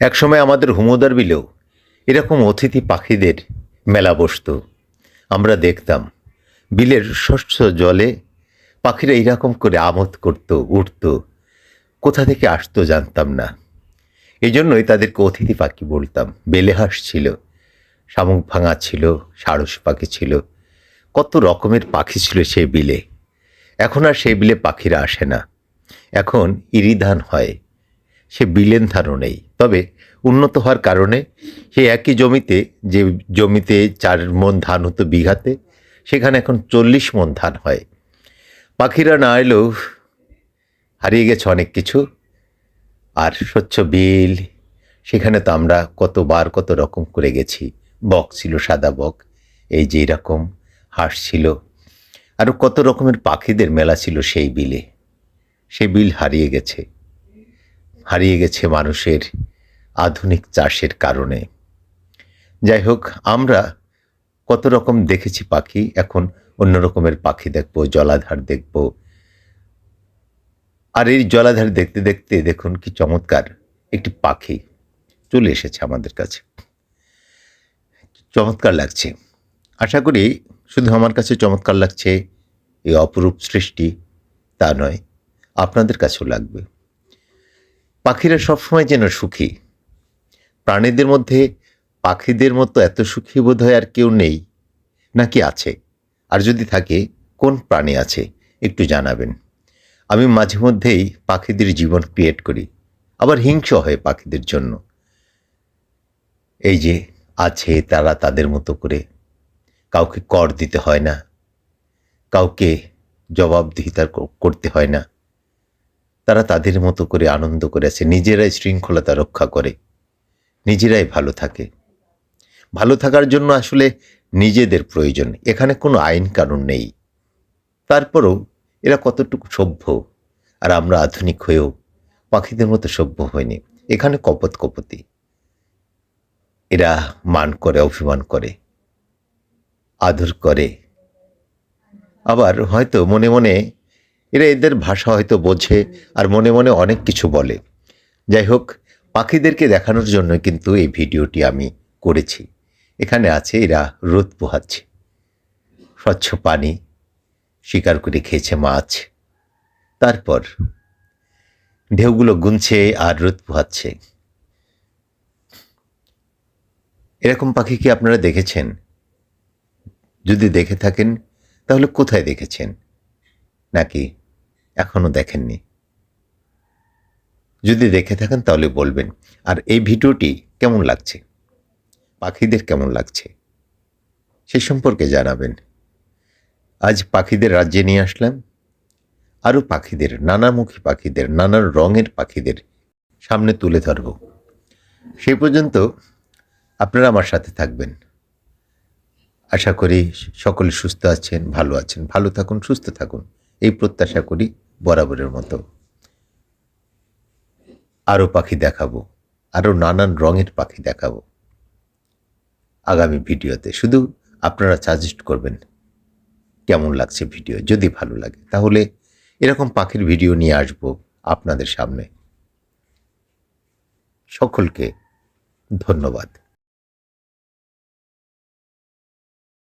একসময় আমাদের হুমোদার বিলেও এরকম অতিথি পাখিদের মেলা বসতো। আমরা দেখতাম বিলের স্বচ্ছ জলে পাখিরা এরকম করে আমোদ করত, উঠত, কোথা থেকে আসতো জানতাম না। এই জন্যই তাদেরকে অতিথি পাখি বলতাম। বেলেহাঁস ছিল, শামুক ভাঙা ছিল সারস পাখি ছিল, কত রকমের পাখি ছিল সেই বিলে। এখন আর সেই বিলে পাখিরা আসে না। এখন ইরিধান হয়। সে বিলেন ধানও নেই। তবে উন্নত হওয়ার কারণে সে একই জমিতে, যে জমিতে চার মন ধান হতো বিঘাতে, সেখানে এখন চল্লিশ মন ধান হয়। পাখিরা না এলেও হারিয়ে গেছে অনেক কিছু। আর স্বচ্ছ বিল, সেখানে তো আমরা কতবার কত রকম করে গেছি। বক ছিল, সাদা বক, এই যে রকম হাঁস ছিল। আরও কত রকমের পাখিদের মেলা ছিল সেই বিলে। সেই বিল হারিয়ে গেছে। হারিয়ে গেছে মানুষের আধুনিক চাষের কারণে। যাই হোক, আমরা কত রকম দেখেছি পাখি, এখন অন্য রকমের পাখি দেখব, জলাধার দেখব। আর এই জলাধার দেখতে দেখতে দেখুন কি চমৎকার একটি পাখি চলে এসেছে আমাদের কাছে। চমৎকার লাগছে। আশা করি শুধু আমার কাছে চমৎকার লাগছে, এই অপরূপ সৃষ্টি তা নয়, আপনাদের কাছেও লাগবে। পাখিরা সবসময় যেন সুখী। প্রাণীদের মধ্যে পাখিদের মতো এত সুখী বোধ হয় আর কেউ নেই। নাকি আছে? আর যদি থাকে, কোন প্রাণী আছে? একটু জানাবেন। আমি মাঝে মধ্যেই পাখিদের জীবন ক্রিয়েট করি। আবার হিংস হয় পাখিদের জন্য। এই যে আছে তারা তাদের মতো করে। কাউকে কর দিতে হয় না। কাউকে জবাবদিহিতা করতে হয় না। তারা তাদের মতো করে আনন্দ করে আছে নিজেরাই শৃঙ্খলতা রক্ষা করে, নিজেরাই ভালো থাকে। ভালো থাকার জন্য আসলে নিজেদের প্রয়োজন, এখানে কোনো আইন কানুন নেই। তারপরেও এরা কতটুকু সভ্য, আর আমরা আধুনিক হয়েও পাখিদের মতো সভ্য হয়নি এখানে কপত কপতি। এরা মান করে, অভিমান করে, আদর করে। আবার হয়তো মনে মনে এরা এদের ভাষা হয়তো বোঝে আর মনে মনে অনেক কিছু বলে। যাই হোক পাখিদেরকে দেখানোর জন্য কিন্তু এই ভিডিওটি আমি করেছি। এখানে আছে এরা রোদ পোহাচ্ছে, স্বচ্ছ পানি শিকার করে খেয়েছে মাছ। তারপর ঢেউগুলো গুনছে আর রোদ পোহাচ্ছে। এরকম পাখি কি আপনারা দেখেছেন? যদি দেখে থাকেন, তাহলে কোথায় দেখেছেন? নাকি এখনও দেখেননি। যদি দেখে থাকেন তাহলে বলবেন, আর এই ভিডিওটি কেমন লাগছে? পাখিদের কেমন লাগছে? সে সম্পর্কে জানাবেন। আজ পাখিদের রাজ্যে নিয়ে আসলাম। আরও পাখিদের, নানামুখী পাখিদের নানান রঙের পাখিদের সামনে তুলে ধরব। সেই পর্যন্ত আপনারা আমার সাথে থাকবেন। আশা করি সকলে সুস্থ আছেন, ভালো আছেন, ভালো থাকুন, সুস্থ থাকুন। এই প্রত্যাশা করি বরাবরের মতো। আরও পাখি দেখাবো আরও নানান রঙের পাখি দেখাবো। আগামী ভিডিওতে শুধু আপনারা সাজেস্ট করবেন, কেমন লাগছে ভিডিও? যদি ভালো লাগে, তাহলে এরকম পাখির ভিডিও নিয়ে আসব আপনাদের সামনে। সকলকে ধন্যবাদ।